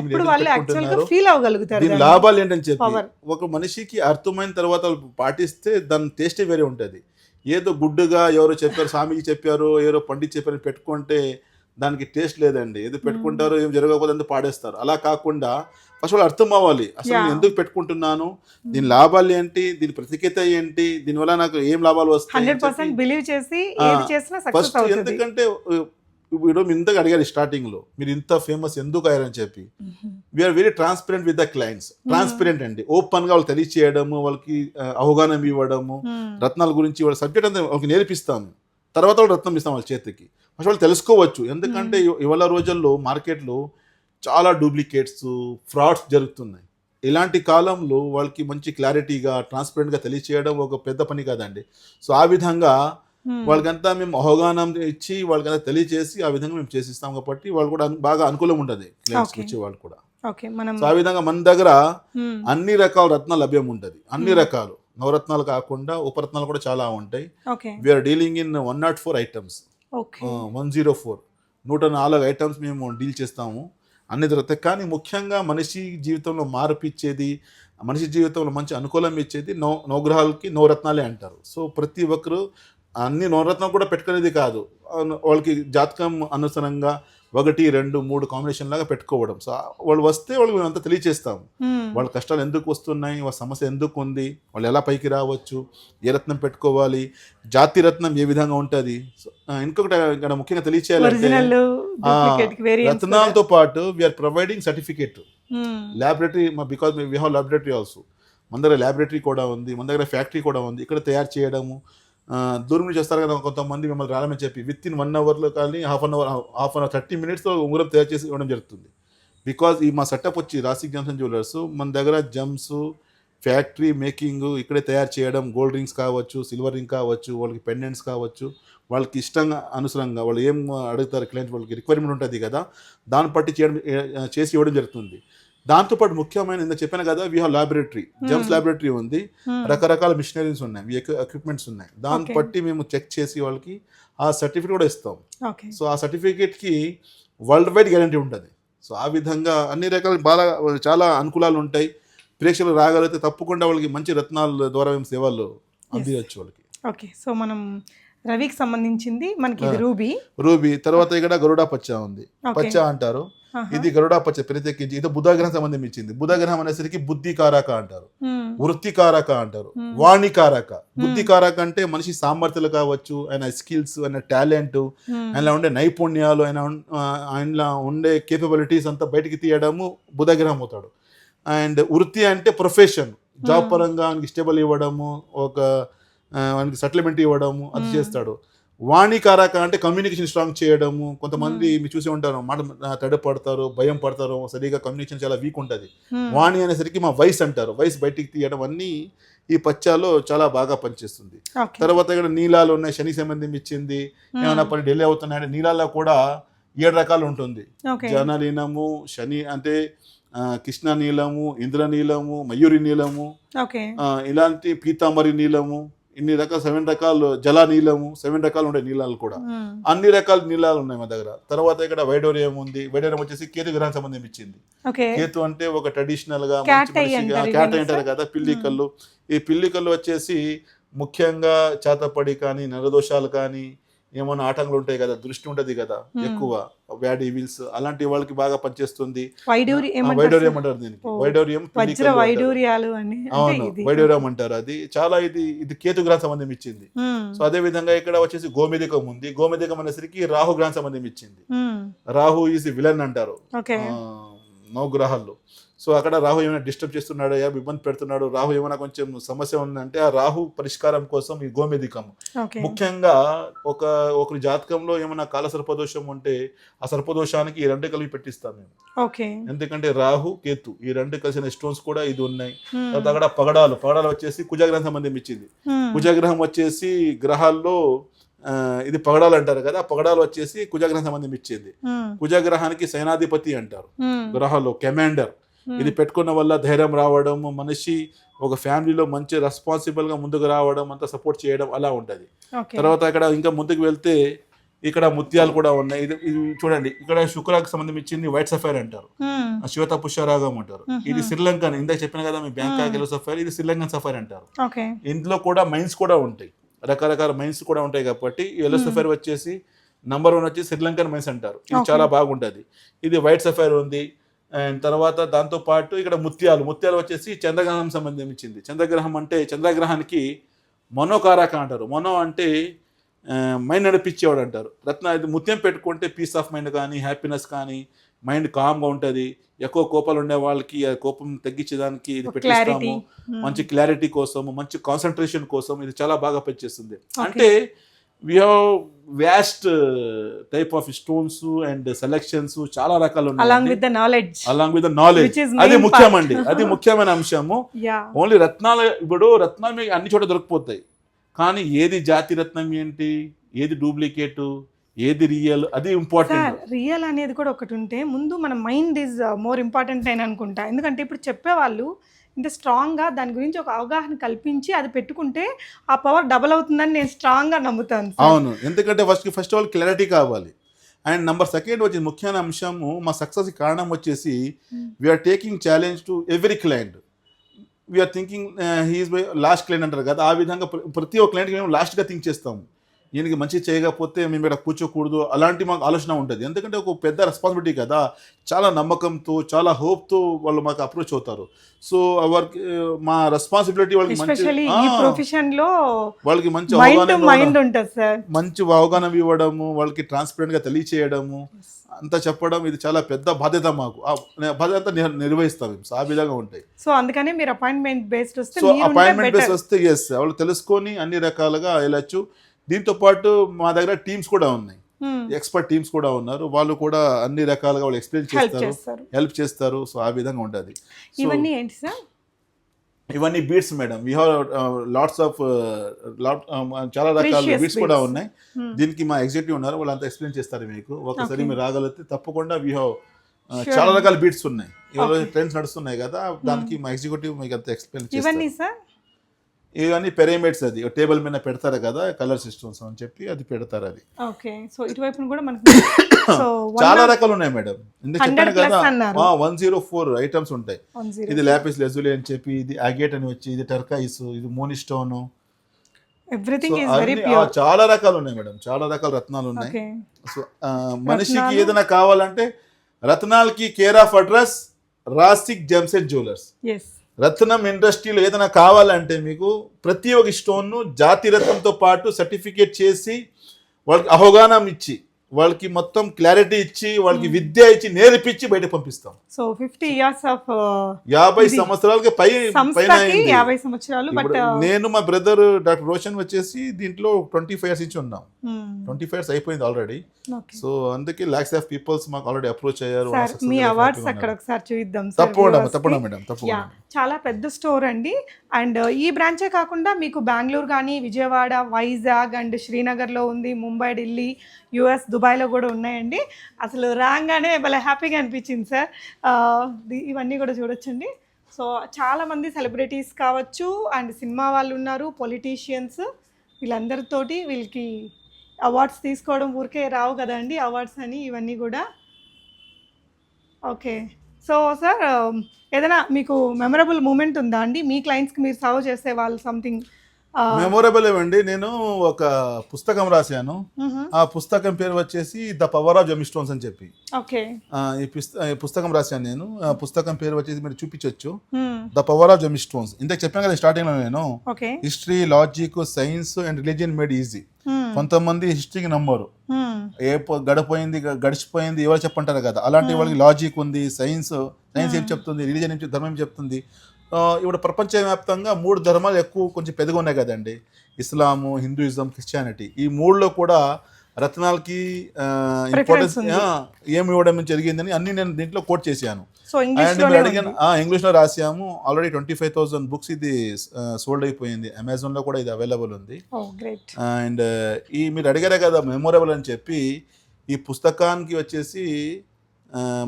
దీని. లాభాలు ఏంటని చెప్పి. ఒక మనిషికి అర్థమైన తర్వాత పాటిస్తే దాని టేస్టే వేరే ఉంటుంది. ఏదో గుడ్డుగా ఎవరో చెప్పారు స్వామికి చెప్పారు ఎవరో పండిత్ చెప్పారు పెట్టుకుంటే దానికి టేస్ట్ లేదండి. ఏది పెట్టుకుంటారో ఏం జరగకపోతే పాడేస్తారు. అలా కాకుండా ఫస్ట్ వాళ్ళు అర్థం అవ్వాలి. అసలు నేను. ఎందుకు పెట్టుకుంటున్నాను? దీని లాభాలు ఏంటి? దీని ప్రత్యేకత ఏంటి? దీనివల్ల నాకు ఏం లాభాలు వస్తాయి? ఫస్ట్ ఎందుకంటే ఇప్పుడు ఇంతగా అడిగారు స్టార్టింగ్లో. మీరు ఇంత ఫేమస్ ఎందుకు అయ్యారని చెప్పి. We are very transparent with the clients transparent అండి. ఓపెన్గా వాళ్ళు తెలియచేయడము వాళ్ళకి అవగాహన ఇవ్వడము. రత్నాల గురించి వాళ్ళ సబ్జెక్ట్ అంతా వాళ్ళకి నేర్పిస్తాము. తర్వాత వాళ్ళు రత్నం ఇస్తాం వాళ్ళ చేతికి. ఫస్ట్ వాళ్ళు తెలుసుకోవచ్చు. ఎందుకంటే ఇవ- ఇవాళ రోజుల్లో మార్కెట్లో చాలా డూప్లికేట్స్ ఫ్రాడ్స్ జరుగుతున్నాయి. ఇలాంటి కాలంలో వాళ్ళకి మంచి క్లారిటీగా ట్రాన్స్పరెంట్గా తెలియచేయడం ఒక పెద్ద పని కాదండి. సో ఆ విధంగా. వాళ్ళకంతా మేము అవగాహన ఇచ్చి వాళ్ళకంతా తెలియచేసి ఆ విధంగా మేము చేసిస్తాం కాబట్టి వాళ్ళు కూడా బాగా అనుకూలం ఉంటుంది క్లయింట్స్ Okay. వచ్చే వాళ్ళు కూడా. సో ఆ విధంగా మన దగ్గర Hmm. అన్ని రకాల రత్నాలు లభ్యం ఉంటుంది. అన్ని Hmm. రకాలు. నవరత్నాలు కాకుండా ఉపరత్నాలు కూడా చాలా ఉంటాయి. We are dealing in one nought four items one zero four నూట నాలుగు ఐటమ్స్ మేము డీల్ చేస్తాము. అన్ని దొరుకుతాయి కానీ ముఖ్యంగా మనిషి జీవితంలో మార్పు ఇచ్చేది మనిషి జీవితంలో మంచి అనుకూలం ఇచ్చేది నవ నవగ్రహాలకి నవరత్నాలే అంటారు. సో ప్రతి ఒక్కరు అన్ని నవరత్నాలు కూడా పెట్టుకునేది కాదు. వాళ్ళకి జాతకం అనుసరంగా ఒకటి రెండు మూడు కాంబినేషన్ లాగా పెట్టుకోవడం. సో వాళ్ళు వస్తే వాళ్ళకి మేము అంతా తెలియచేస్తాము Hmm. వాళ్ళ కష్టాలు ఎందుకు వస్తున్నాయి? వాళ్ళ సమస్య ఎందుకు ఉంది? వాళ్ళు ఎలా పైకి రావచ్చు? ఏ రత్నం పెట్టుకోవాలి? జాతి రత్నం ఏ విధంగా ఉంటుంది? ఇంకొకటి ఇక్కడ ముఖ్యంగా వేరియంట్స్ రత్నాలతో పాటు we are providing certificate laboratory because we have laboratory also మన దగ్గర ల్యాబొరేటరీ కూడా ఉంది మన దగ్గర ఫ్యాక్టరీ కూడా ఉంది. ఇక్కడ తయారు చేయడము దూరం నుంచి వస్తారు కదా కొంతమంది మిమ్మల్ని రాలని చెప్పి విత్ ఇన్ వన్ అవర్లో కానీ half an hour half an hour thirty మినిట్స్లో ఉంగరం తయారు చేసి ఇవ్వడం జరుగుతుంది. బికాజ్ ఈ మా సెటప్ వచ్చి రాసిక్ జంక్షన్ జ్యువెలర్స్ మన దగ్గర జమ్స్ ఫ్యాక్టరీ మేకింగ్ ఇక్కడే తయారు చేయడం గోల్డ్ రింగ్స్ కావచ్చు సిల్వర్ రింగ్ కావచ్చు వాళ్ళకి పెండెంట్స్ కావచ్చు వాళ్ళకి ఇష్టంగా అనుసరంగా వాళ్ళు ఏం అడుగుతారు క్లయింట్ వాళ్ళకి రిక్వైర్మెంట్ ఉంటుంది కదా దాన్ని బట్టి చేయడం చేసి ఇవ్వడం జరుగుతుంది. దాంతోపాటు ముఖ్యమైన ఇంత చెప్పాను కదా we have laboratory gems laboratory ఉంది. Hmm. రకరకాల మిషనరీస్ ఉన్నాయి. ఎక్విప్మెంట్స్ ఉన్నాయి. దాన్ని. బట్టి మేము చెక్ చేసి వాళ్ళకి ఆ సర్టిఫికేట్ కూడా ఇస్తాం. సో ఆ సర్టిఫికేట్కి వరల్డ్ వైడ్ గ్యారంటీ ఉంటుంది. సో ఆ విధంగా అన్ని రకాల బాగా చాలా అనుకూలాలు ఉంటాయి. ప్రేక్షకులు రాగలిగితే తప్పకుండా వాళ్ళకి మంచి రత్నాల ద్వారా మేము సేవలు అందించవచ్చు వాళ్ళకి. ఓకే సో మనం రవికి సంబంధించింది మనకి. రూబీ. రూబీ తర్వాత ఇక్కడ గరుడా పచ్చ ఉంది. పచ్చ అంటారు. ఇది గరుడా పచ్చ ప్రత్యేకించి ఇది బుధగ్రహం సంబంధం ఇచ్చింది బుధగ్రహం అనేసరికి బుద్ధి కారక అంటారు. వృత్తి కారక అంటారు. వాణి కారక బుద్ధి కారక అంటే మనిషి సామర్థ్యాలు కావచ్చు ఆయన స్కిల్స్ ఆయన టాలెంట్ ఆయనలో ఉండే నైపుణ్యాలు ఆయన ఆయనలో ఉండే కేపబిలిటీస్ అంతా బయటికి తీయడము బుధగ్రహం అవుతాడు. అండ్ వృత్తి అంటే ప్రొఫెషన్. జాబ్. పరంగా ఆయనకి స్టేబుల్ ఇవ్వడము ఒక ఆయనకి సెటిల్మెంట్ ఇవ్వడము అది. చేస్తాడు. వాణికారక అంటే కమ్యూనికేషన్ స్ట్రాంగ్ చేయడము కొంతమంది మీరు చూసి ఉంటారు మాట తడపడతారు భయం పడతారు సరిగా కమ్యూనికేషన్ చాలా వీక్ ఉంటుంది. వాణి అనేసరికి మా వయసు అంటారు. వయసు బయటికి తీయడం అన్నీ ఈ పచ్చాలో చాలా బాగా పనిచేస్తుంది. తర్వాత ఇక్కడ నీలాలు ఉన్నాయి శని సంబంధం ఇచ్చింది ఏమైనా పని డిలే అవుతున్నాయంటే నీళ్ళల్లో కూడా ఏడు రకాలు ఉంటుంది. జనలీనము శని అంటే కృష్ణ నీలము ఇంద్ర నీలము మయూరి నీలము ఇలాంటి పీతాంబరి నీలము ఇన్ని రకాల సెవెన్ రకాలు జల నీలము సెవెన్ రకాలు ఉంటాయి నీళ్ళలు కూడా. అన్ని రకాల నీళ్ళాలు ఉన్నాయి మా దగ్గర. తర్వాత ఇక్కడ వైడోరియం ఉంది. వైడోరియం వచ్చేసి కేతు గ్రహం సంబంధం ఇచ్చింది కేతు అంటే ఒక ట్రెడిషనల్గా క్యాట్ అంటారు? కదా పిల్లి కళ్ళు. ఈ పిల్లి కళ్ళు వచ్చేసి ముఖ్యంగా చేతపడి కానీ నరదోషాలు కానీ ఏమైనా ఆటంకులు ఉంటాయి కదా దృష్టి ఉంటది కదా Hmm. ఎక్కువ. బ్యాడ్ ఈవిల్స్ అలాంటి వాళ్ళకి బాగా పనిచేస్తుంది. వైడూరి వైడోరియం అంటారు. దీనికి. వైడోరియం అవును వైడోరియం అంటారు అది. చాలా ఇది ఇది కేతు గ్రహం సంబంధం ఇచ్చింది. మ్మ్. సో అదే విధంగా ఇక్కడ వచ్చేసి గోమెదికం ఉంది. గోమెదికం అనేసరికి రాహు గ్రహం సంబంధం ఇచ్చింది. మ్మ్. రాహు ఈజ్ విలన్ అంటారు. నవగ్రహాల్లో. సో అక్కడ రాహు ఏమైనా డిస్టర్బ్ చేస్తున్నాడు ఇబ్బంది పెడుతున్నాడు రాహు ఏమైనా కొంచెం సమస్య ఉందంటే ఆ రాహు పరిష్కారం కోసం ఈ గోమెదికం ఓకే ముఖ్యంగా ఒక ఒకరి జాతకంలో ఏమైనా కాల సర్పదోషం ఉంటే ఆ సర్పదోషానికి ఈ రెండు కలిపి పెట్టిస్తాం మేము ఎందుకంటే రాహు కేతు ఈ రెండు కలిసిన స్టోన్స్ కూడా ఇది ఉన్నాయి. తర్వాత అక్కడ పగడాలు పగడాలు వచ్చేసి కుజగ్రహం సంబంధం ఇచ్చింది. కుజగ్రహం వచ్చేసి గ్రహాల్లో ఇది పగడాలు అంటారు కదా ఆ పగడాలు వచ్చేసి కుజగ్రహం సంబంధం ఇచ్చింది. కుజగ్రహానికి సేనాధిపతి అంటారు. గ్రహాల్లో కమాండర్. ఇది పెట్టుకున్న వల్ల ధైర్యం రావడం మనిషి ఒక ఫ్యామిలీలో మంచి రెస్పాన్సిబుల్గా ముందుకు రావడం అంతా సపోర్ట్ చేయడం అలా ఉంటది. తర్వాత ఇక్కడ ఇంకా ముందుకు వెళ్తే ఇక్కడ ముత్యాలు కూడా ఉన్నాయి. ఇది ఇది చూడండి. ఇక్కడ శుక్రాకు సంబంధం ఇచ్చింది వైట్ సఫైర్ అంటారు. ఆ శ్వేత పుష్యరాగం అంటారు. మ్మ్. ఇది శ్రీలంకన్. ఇందాక చెప్పిన కదా మీ బ్యాంకాక్. ఎల్లో సఫైర్ ఇది శ్రీలంకన్ సఫైర్ అంటారు. ఇందులో కూడా మైన్స్ కూడా ఉంటాయి. రకరకాల మైన్స్ కూడా ఉంటాయి కాబట్టి ఎల్లో Hmm. సఫైర్ వచ్చేసి నంబర్ వన్ వచ్చి శ్రీలంకన్ మైన్స్ అంటారు. ఇది. చాలా బాగుంటుంది. ఇది వైట్ సఫైర్ ఉంది. అండ్ తర్వాత దాంతో పాటు ఇక్కడ ముత్యాలు ముత్యాలు వచ్చేసి చంద్రగ్రహం సంబంధించింది. చంద్రగ్రహం అంటే చంద్రగ్రహానికి మొనోకారక అంటారు మొనో అంటే మైండ్ నడిపించేవాడు అంటారు. రత్న ముత్యం పెట్టుకుంటే పీస్ ఆఫ్ మైండ్ కానీ హ్యాపీనెస్ కానీ మైండ్ కామ్గా ఉంటుంది. ఎక్కువ కోపాలు ఉండే వాళ్ళకి ఆ కోపం తగ్గించేదానికి ఇది పెట్టిస్తాము. మంచి క్లారిటీ కోసం మంచి కాన్సన్ట్రేషన్ కోసం ఇది చాలా బాగా పనిచేస్తుంది. అంటే we have vast type of stones and selections చాలా రకాలు along with the knowledge along with knowledge Which is అది ముఖ్యమండి. అది ముఖ్యమైన అంశము. ఓన్లీ రత్నాలు ఇప్పుడు రత్నాలు మీకు అన్ని చోట దొరికిపోతాయి. కానీ ఏది జాతి రత్నం ఏంటి? ఏది డూప్లికేట్? ఏది రియల్? అది ఇంపార్టెంట్ రియల్ అనేది కూడా ఒకటి ఉంటే ముందు మన మైండ్ ఈజ్ మోర్ ఇంపార్టెంట్ అని అనుకుంటా. ఎందుకంటే ఇప్పుడు చెప్పేవాళ్ళు ఇంత స్ట్రాంగ్గా దాని గురించి ఒక అవగాహన కల్పించి అది పెట్టుకుంటే ఆ పవర్ డబల్ అవుతుందని నేను స్ట్రాంగ్గా నమ్ముతాను. అవును. ఎందుకంటే first first of all clarity కావాలి. అండ్ నంబర్ సెకండ్ వచ్చి ముఖ్యమైన అంశము మా సక్సెస్ కారణం వచ్చేసి. We are taking challenge to every client we are thinking he's by last client అంటారు కదా. ఆ విధంగా ప్ర- ప్రతి ఒక్క క్లయింట్కి మేము లాస్ట్గా థింక్ చేస్తాము. ఈయనకి మంచి చేయకపోతే మేము ఇక్కడ కూర్చోకూడదు. అలాంటి మాకు ఆలోచన ఉంటుంది. ఎందుకంటే ఒక పెద్ద రెస్పాన్సిబిలిటీ కదా. చాలా నమ్మకంతో చాలా హోప్తో వాళ్ళు మాకు అప్రోచ్ అవుతారు. సో వారికి మా రెస్పాన్సిబిలిటీ వాళ్ళకి మంచి వాళ్ళకి మంచి అవగాహన మంచి అవగాహన ఇవ్వడము వాళ్ళకి ట్రాన్స్పరెంట్గా తెలియచేయడము అంతా చెప్పడం ఇది చాలా పెద్ద బాధ్యత మాకు. బాధ్యత అంతా నిర్వహిస్తాం మేము. ఆ విధంగా ఉంటాయి. సో అందుకనే మీరు అపాయింట్మెంట్ బేస్డ్ వస్తే సో అపాయింట్మెంట్ బేస్ వస్తే ఎస్ వాళ్ళు తెలుసుకొని అన్ని రకాలుగా వెళ్ళచ్చు. దీంతో పాటు మా దగ్గర టీమ్స్ కూడా ఉన్నాయి. ఎక్స్పర్ట్ టీమ్స్ కూడా ఉన్నారు. వాళ్ళు కూడా అన్ని రకాలుగా వాళ్ళు ఎక్స్ప్లెయిన్ చేస్తారు. హెల్ప్ చేస్తారు. సో ఆ విధంగా ఉంటుంది. ఇవన్నీ ఏంటి సార్? ఇవన్నీ beads madam. We have lots of lot చాలా రకాల బీట్స్ కూడా. ఉన్నాయి. దీనికి మా ఎగ్జిక్యూటివ్ ఉన్నారు. వాళ్ళంతా ఎక్స్ప్లెయిన్ చేస్తారు మీకు. ఒకసారి. మీరు రాగలిగితే తప్పకుండా వీ హ్యావ్ Sure. చాలా రకాల బీట్స్ ఉన్నాయి. Okay. ట్రెండ్స్ నడుస్తున్నాయి కదా దానికి మా ఎగ్జిక్యూటివ్ మీకు అంతా ఎక్స్ప్లెయిన్ ఇవన్నీ చేస్తారు. సార్? ఇవన్నీ పెరిమేట్స్ అది. టేబుల్ మీద పెడతారు కదా కలర్ సిస్టమ్స్ అని చెప్పి అది పెడతారు అది. ఓకే. సో ఇటువైపు కూడా మనకి సో చాలా రకాలు ఉన్నాయి మేడం. ఎందుకు 100 చెప్పాను కదా. వన్ జీరో ఫోర్ ఐటమ్స్ ఉంటాయి. ఇది ల్యాపిస్ లెజులి అని చెప్పి ఇది అగేట్ అని వచ్చి ఇది టర్కాయిస్ ఇది moon stone everything is very pure చాలా రకాలు ఉన్నాయి మేడం. చాలా రకాల రత్నాలు ఉన్నాయి. సో మనిషికి? ఏదైనా కావాలంటే రత్నాలకి care of address Rasik gems and jewellers yes రత్నం ఇండస్ట్రీలో ఏదైనా కావాలంటే మీకు ప్రతి ఒక్క స్టోన్ను జాతి రత్నంతో పాటు సర్టిఫికేట్ చేసి వాళ్ళకి అవగాహన ఇచ్చి వాళ్ళకి మొత్తం క్లారిటీ ఇచ్చి వాళ్ళకి విద్య ఇచ్చి నేర్పించి బయట పంపిస్తాం. సో ఫిఫ్టీ ఇయర్స్ ఆఫ్ యాభై సంవత్సరాలకి పై పైన. యాభై సంవత్సరాలు నేను మా బ్రదర్ డాక్టర్ రోషన్ వచ్చేసి దీంట్లో ట్వంటీ ఫైవ్ ఇయర్స్ నుంచి ఉన్నాం. ట్వంటీ ఫైవ్ ఇయర్స్ అయిపోయింది ఆల్రెడీ. సో అందుకే లాక్స్ ఆఫ్ పీపుల్స్ మాకు ఆల్రెడీ అప్రోచ్ అయ్యారు. మీ అవార్డ్స్ అక్కడ. ఒకసారి చూద్దాం తప్పకుండా. తప్పకుండా మేడం తప్పకుండా చాలా పెద్ద స్టోర్ అండి. అండ్ ఈ బ్రాంచే కాకుండా మీకు బెంగళూరు కానీ విజయవాడ వైజాగ్ అండ్ శ్రీనగర్లో ఉంది ముంబై ఢిల్లీ యుఎస్ దుబాయ్లో కూడా ఉన్నాయండి. అసలు రాగానే భలే హ్యాపీగా అనిపించింది సార్. ఇవన్నీ కూడా చూడొచ్చండి. సో చాలామంది సెలబ్రిటీస్ కావచ్చు అండ్ సినిమా వాళ్ళు ఉన్నారు పొలిటీషియన్స్ వీళ్ళందరితోటి వీళ్ళకి అవార్డ్స్ తీసుకోవడం ఊరికే రావు కదండి అవార్డ్స్ అని ఇవన్నీ కూడా. ఓకే. సో సార్ ఏదైనా మీకు మెమరబుల్ మూమెంట్ ఉందా అండి? మీ క్లయింట్స్కి మీరు సర్వ్ చేసే వాళ్ళు సంథింగ్ మెమొరబుల్ ఏమండి? నేను ఒక పుస్తకం రాశాను. ఆ పుస్తకం పేరు వచ్చేసి the power of gem stones అని చెప్పి. ఈ పుస్త- ఈ పుస్తకం రాశాను నేను. ఆ పుస్తకం పేరు వచ్చేసి మీరు చూపించవచ్చు the power of gem stones. ఇంతకు చెప్పాను కదా స్టార్టింగ్లో నేను. History logic science and religion made easy. కొంతమంది హిస్టరీకి నమ్మరు. ఏ పో- గడిపోయింది గడిచిపోయింది ఎవరు చెప్పంటారు కదా. అలాంటి వాళ్ళకి లాజిక్ ఉంది సైన్స్ సైన్స్ ఏం చెప్తుంది రిలీజన్ ఏం ధర్మం ఏం చెప్తుంది. ఇప్పుడు ప్రపంచవ్యాప్తంగా మూడు ధర్మాలు ఎక్కువ కొంచెం పెద్దగా ఉన్నాయి కదండి. ఇస్లాము హిందూయిజం క్రిస్టియానిటీ ఈ మూడులో కూడా రత్నాలకి ఇంపార్టెన్స్. ఏమి ఇవ్వడం జరిగిందని అన్ని నేను దీంట్లో కోట్ చేశాను. ఇంగ్లీష్లో రాసాము already twenty five thousand books ఇది సోల్డ్ అయిపోయింది. అమెజాన్లో కూడా ఇది అవైలబుల్ ఉంది. అండ్ ఈ మీరు అడిగారే కదా మెమొరబుల్ అని చెప్పి ఈ పుస్తకానికి వచ్చేసి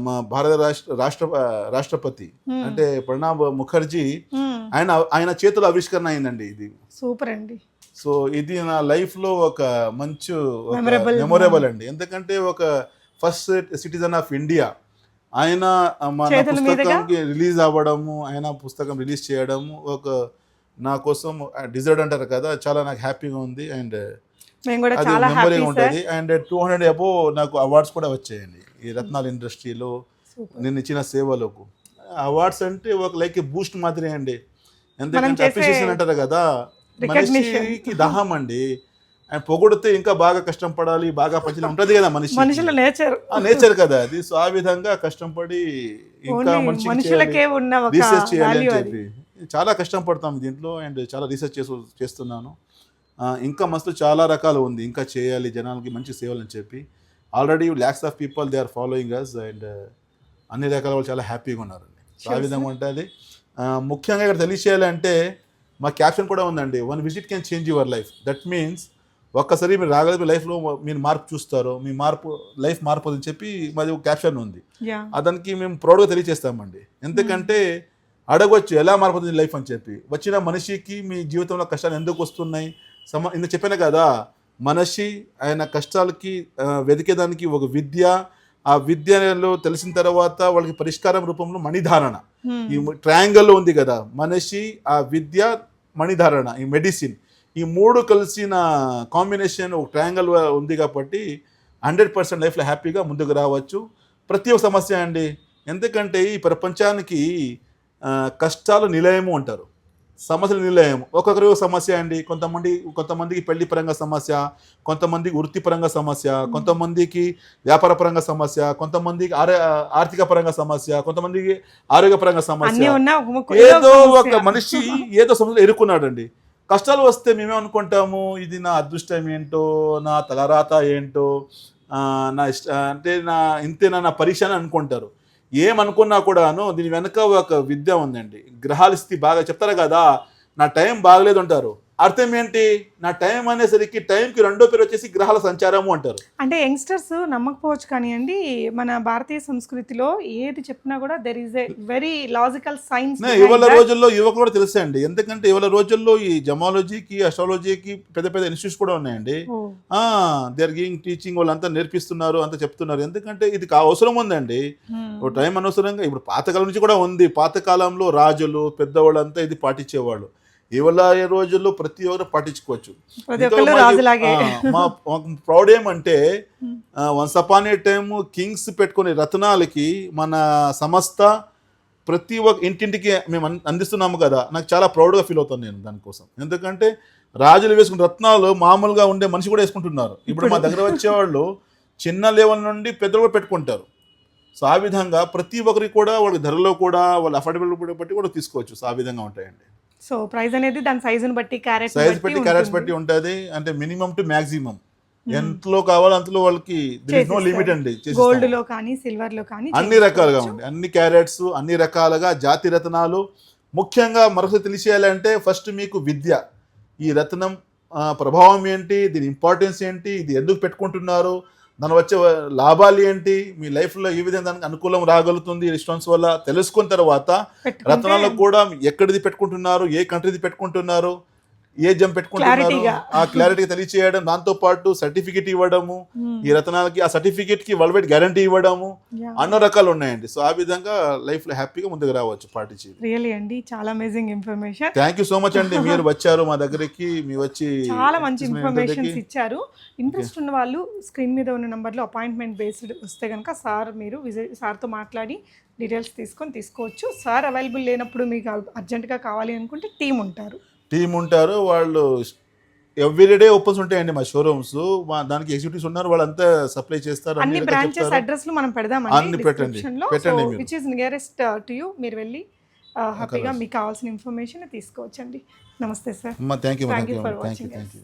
మా భారత రాష్ట్ర రాష్ట్ర రాష్ట్రపతి అంటే ప్రణబ్ ముఖర్జీ ఆయన ఆయన చేతుల ఆవిష్కరణ అయిందండి ఇది. సూపర్ అండి. సో ఇది నా లైఫ్లో ఒక మంచి మెమొరబుల్ అండి. ఎందుకంటే ఒక ఫస్ట్ సిటిజన్ ఆఫ్ ఇండియా ఆయన మన? పుస్తకంకి రిలీజ్ అవ్వడము ఆయన పుస్తకం రిలీజ్ చేయడము ఒక నా కోసం డిజర్డ్ అంటారు కదా చాలా నాకు హ్యాపీగా ఉంది. అండ్ అది మెమరీగా ఉంటుంది. అండ్ టూ హండ్రెడ్ అబో నాకు అవార్డ్స్ కూడా వచ్చాయండి. ఈ రత్నాల ఇండస్ట్రీలో. నేను ఇచ్చిన సేవలకు. అవార్డ్స్ అంటే ఒక లైక్ బూస్ట్ మాదిరి అండి. ఎందుకంటే అప్రిషియేషన్ అంటారు కదా. మనిషికి దాహం అండి. ఆయన పొగిడితే ఇంకా బాగా కష్టపడాలి బాగా పంచాలి ఉంటది కదా మనిషి మనుషుల నేచర్. ఆ నేచర్ కదా అది. సో ఆ విధంగా కష్టపడి ఇంకా ఓన్లీ మనిషికి మనుషులకే ఉన్న రీసెర్చ్ చేయాలి అని చెప్పి. చాలా కష్టం పడతాం దీంట్లో అండ్ చాలా రీసెర్చ్ చేస్తూ చేస్తున్నాను. ఇంకా మస్తు చాలా రకాలు ఉంది. ఇంకా చేయాలి జనాలకి మంచి సేవలు అని చెప్పి. Already lakhs of people they are following us and అన్ని రకాల వాళ్ళు చాలా హ్యాపీగా ఉన్నారండి. ఆ విధంగా ఉంటుంది. ఆ, ముఖ్యంగా ఇక్కడ తెలియచేయాలంటే మా క్యాప్షన్ కూడా ఉందండి. One visit can change your life that means ఒక్కసారి మీరు రాగలిగి మీ లైఫ్లో మీరు మార్పు చూస్తారు మీ మార్పు లైఫ్ మార్పు అని చెప్పి మాది ఒక క్యాప్షన్ ఉంది. దానికి మేము ప్రౌడ్గా తెలియజేస్తామండి ఎందుకంటే అడగవచ్చు ఎలా మారిపోతుంది లైఫ్ అని చెప్పి. వచ్చిన మనిషికి మీ జీవితంలో కష్టాలు ఎందుకు వస్తున్నాయి? సమ ఇంత చెప్పాను కదా. మనిషి ఆయన కష్టాలకి వెతికేదానికి ఒక విద్య ఆ విద్యలో తెలిసిన తర్వాత వాళ్ళకి పరిష్కారం రూపంలో మణిధారణ. ఈ ట్రయాంగల్లో ఉంది కదా మనిషి ఆ విద్య మణిధారణ ఈ మెడిసిన్. ఈ మూడు కలిసిన కాంబినేషన్ ఒక ట్రయాంగల్ ఉంది కాబట్టి హండ్రెడ్ పర్సెంట్ లైఫ్లో హ్యాపీగా ముందుకు రావచ్చు. ప్రతి ఒక్క సమస్య అండి. ఎందుకంటే ఈ ప్రపంచానికి కష్టాలు నిలయము అంటారు. సమస్యలు నిలయం ఒక్కొక్కరి ఒక సమస్య అండి. కొంతమంది కొంతమందికి పెళ్ళి పరంగా సమస్య కొంతమందికి వృత్తిపరంగా సమస్య కొంతమందికి వ్యాపార పరంగా సమస్య కొంతమందికి ఆర- ఆర్థిక పరంగా సమస్య కొంతమందికి ఆరోగ్యపరంగా సమస్య. ఏదో సమస్య. ఒక మనిషి ఏదో సమస్యలో ఎరుకున్నాడండి కష్టాలు వస్తే మేమేమనుకుంటాము ఇది నా అదృష్టం ఏంటో నా తలరాత ఏంటో నా ఇష్ట అంటే నా ఇంతేనా నా పరీక్ష అని అనుకుంటారు. ఏమనుకున్నా కూడాను దీని వెనక ఒక విద్య ఉందండి. గ్రహాల స్థితి బాగా చెప్తారు కదా నా టైం బాగలేదు అంటారు అర్థం ఏంటి? నా టైం అనేసరికి టైంకి రెండో పేరు వచ్చేసి గ్రహాల సంచారము అంటారు. అంటే యంగ్స్టర్స్ నమ్మకపోవచ్చు కానివ్వండి మన భారతీయ సంస్కృతిలో ఏది చెప్పినా కూడా there is a very logical science ఇవాళ రోజుల్లో యువకులు కూడా తెలుసా అండి ఎందుకంటే ఇవాళ రోజుల్లో ఈ జమాలజీకి అస్ట్రాలజీకి పెద్ద పెద్ద ఇన్స్టిట్యూట్స్ కూడా ఉన్నాయండి. దే ఆర్ గివింగ్ టీచింగ్ వాళ్ళంతా నేర్పిస్తున్నారు అంతా చెప్తున్నారు. ఎందుకంటే ఇది అవసరం ఉందండి. ఓ టైం అనవసరంగా ఇప్పుడు పాతకాలం నుంచి కూడా ఉంది. పాతకాలంలో రాజులు పెద్దవాళ్ళంతా ఇది పాటించేవాళ్ళు. ఇవాళ ఈ రోజుల్లో ప్రతి ఒక్కరు పాటించుకోవచ్చు మా ప్రౌడ్ ఏమంటే once upon a time kings పెట్టుకునే రత్నాలకి మన సంస్థ ప్రతి ఒక్క ఇంటింటికి మేము అందిస్తున్నాము కదా నాకు చాలా ప్రౌడ్గా ఫీల్ అవుతాను నేను దానికోసం. ఎందుకంటే రాజులు వేసుకున్న రత్నాలు మామూలుగా ఉండే మనిషి కూడా వేసుకుంటున్నారు. ఇప్పుడు మా దగ్గర వచ్చేవాళ్ళు చిన్న లెవెల్ నుండి పెద్దలు కూడా పెట్టుకుంటారు. సో ఆ విధంగా ప్రతి ఒక్కరికి కూడా వాళ్ళ ధరలో కూడా వాళ్ళ అఫోర్డబుల్ బట్టి కూడా తీసుకోవచ్చు. సో ఆ విధంగా ఉంటాయండి. సో ప్రైస్ అనేది దాని సైజుని బట్టి క్యారెట్ సైజ్ పెట్టి క్యారెట్స్ బట్టి ఉంటుంది. అంటే మినిమం టు మాక్సిమం. ఎంతలో కావాలో అంతలో వాళ్ళకి నో. లిమిట్ అండి. గోల్డ్లో కానీ సిల్వర్లో కానీ అన్ని రకాలుగా ఉంది అన్ని క్యారెట్స్ అన్ని రకాలుగా జాతి రత్నాలు. ముఖ్యంగా మరొకటి తెలిసేయాలంటే ఫస్ట్ మీకు విద్య. ఈ రత్నం ప్రభావం ఏంటి? దీని ఇంపార్టెన్స్ ఏంటి? ఇది ఎందుకు పెట్టుకుంటున్నారు? దాని వచ్చే లాభాలు ఏంటి? మీ లైఫ్లో ఏ విధంగా దానికి అనుకూలం రాగలుగుతుంది? రెస్టారెంట్స్ వల్ల తెలుసుకున్న తర్వాత రత్నాల్లో కూడా ఎక్కడిది పెట్టుకుంటున్నారు? ఏ కంట్రీది పెట్టుకుంటున్నారు? ఏ జం పెట్టుకుంటున్నారు. ఆ క్లారిటీ తెలియచేయడం దాంతో పాటు సర్టిఫికేట్ ఇవ్వడము ఈ రత్నాలకి ఆ సర్టిఫికేట్కి వల్వెట్ గ్యారంటీ ఇవ్వడము అన్నో రకాలు ఉన్నాయండి. సో ఆ విధంగా లైఫ్లో హ్యాపీగా ముందుకు రావచ్చు పాటించి రియలీ అండి. చాలా amazing information thank you so much అండి. మీరు వచ్చారు మా దగ్గరికి మీ వచ్చి చాలా మంచి ఇంటర్వ్యూకి. ఇచ్చారు. ఇంట్రెస్ట్ ఉన్న వాళ్ళు స్క్రీన్ మీద ఉన్న నెంబర్లో అపాయింట్మెంట్ బేస్డ్ వస్తే కనుక సార్ మీరు విజిట్ సార్తో మాట్లాడి డీటెయిల్స్ తీసుకొని తీసుకోవచ్చు. సార్ అవైలబుల్ లేనప్పుడు మీకు అర్జెంటుగా కావాలి అనుకుంటే టీం ఉంటారు. టీం ఉంటారు వాళ్ళు ఎవ్రీడే ఓపెన్స్ ఉంటాయండి మా షోరూమ్స్ మా దానికి ఎగ్జిక్యూటివ్స్ ఉన్నారు వాళ్ళంతా సప్లై చేస్తారు అన్ని బ్రాంచెస్ మనం అన్ని పెడదామండి పెట్టండి. పెట్టండి. Which is nearest to you మీరు వెళ్ళి హ్యాపీగా మీకు కావాల్సిన ఇన్ఫర్మేషన్ తీసుకోవచ్చండి. నమస్తే sir thank you thank. You